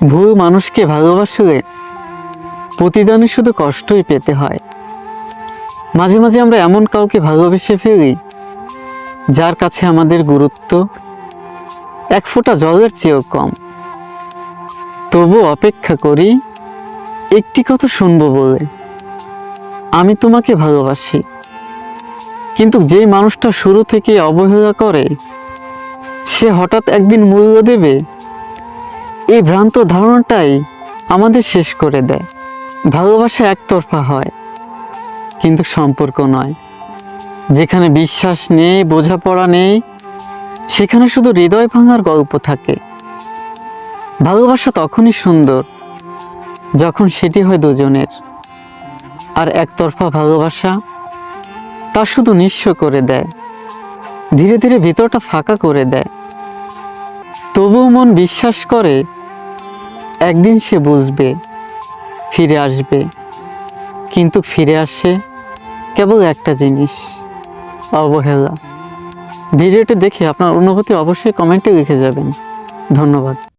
ভুল মানুষকে ভালোবাসলে প্রতিদানে শুধু কষ্টই পেতে হয়। মাঝে মাঝে আমরা এমন কাউকে ভালোবেসে ফেলি, যার কাছে আমাদের গুরুত্ব এক ফোঁটা জলের চেয়েও কম। তবু অপেক্ষা করি, একটি কথা শুনব বলে। আমি তোমাকে ভালোবাসি, কিন্তু যেই মানুষটা শুরু থেকে অবহেলা করে, সে হঠাৎ একদিন মূল্য দেবে এই ভ্রান্ত ধারণাটাই আমাদের শেষ করে দেয়। ভালোবাসা একতরফা হয়, কিন্তু সম্পর্ক নয়। যেখানে বিশ্বাস নেই, বোঝাপড়া নেই, সেখানে শুধু হৃদয় ভাঙার গল্প থাকে। ভালোবাসা তখনই সুন্দর, যখন সেটি হয় দুজনের। আর একতরফা ভালোবাসা তা শুধু নিঃস্ব করে দেয়, ধীরে ধীরে ভিতরটা ফাঁকা করে দেয়। তবুও মন বিশ্বাস করে একদিন সে বুঝবে, ফিরে আসবে। কিন্তু ফিরে আসে কেবল একটা জিনিস, অবহেলা। ভিডিওটি দেখে আপনার অনুভূতি অবশ্যই কমেন্টে লিখে যাবেন। ধন্যবাদ।